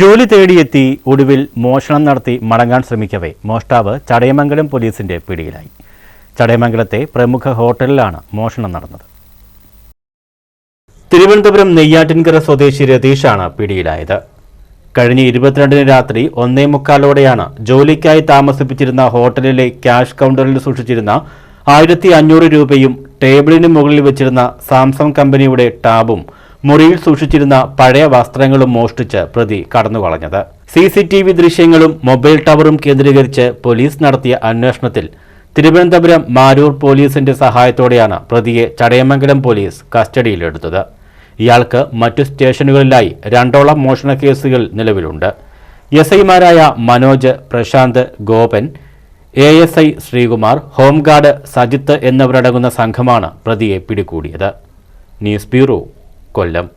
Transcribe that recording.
ജോലി തേടിയെത്തി ഒടുവിൽ മോഷണം നടത്തി മടങ്ങാൻ ശ്രമിക്കവേ. മോഷ്ടാവ് ചടയമംഗലം പോലീസിന്റെ പിടിയിലായി. ചടയമംഗലത്തെ പ്രമുഖ ഹോട്ടലിലാണ് മോഷണം നടന്നത്. തിരുവനന്തപുരം നെയ്യാറ്റിൻകര സ്വദേശി രതീഷാണ് പിടിയിലായത്. കഴിഞ്ഞ ഇരുപത്തിരണ്ടിന് രാത്രി ഒന്നേ മുക്കാലോടെയാണ് ജോലിക്കായി താമസിപ്പിച്ചിരുന്ന ഹോട്ടലിലെ ക്യാഷ് കൗണ്ടറിൽ സൂക്ഷിച്ചിരുന്ന ആയിരത്തി അഞ്ഞൂറ് രൂപയും ടേബിളിന് മുകളിൽ വെച്ചിരുന്ന സാംസങ് കമ്പനിയുടെ ടാബും മുറിയിൽ സൂക്ഷിച്ചിരുന്ന പഴയ വസ്ത്രങ്ങളും മോഷ്ടിച്ച് പ്രതി കടന്നുകളഞ്ഞത്. സി സി ടി വി ദൃശ്യങ്ങളും മൊബൈൽ ടവറും കേന്ദ്രീകരിച്ച് പോലീസ് നടത്തിയ അന്വേഷണത്തിൽ തിരുവനന്തപുരം മാരൂർ പോലീസിന്റെ സഹായത്തോടെയാണ് പ്രതിയെ ചടയമംഗലം പോലീസ് കസ്റ്റഡിയിലെടുത്തത്. ഇയാൾക്ക് മറ്റു സ്റ്റേഷനുകളിലായി രണ്ടോളം മോഷണ കേസുകൾ നിലവിലുണ്ട്. എസ് ഐമാരായ Manoj Prashanth Gopan A S I Sreekumar home guard Sajith എന്നിവരടങ്ങുന്ന സംഘമാണ് പ്രതിയെ പിടികൂടിയത്. ന്യൂസ് ബ്യൂറോ കൊല്ലം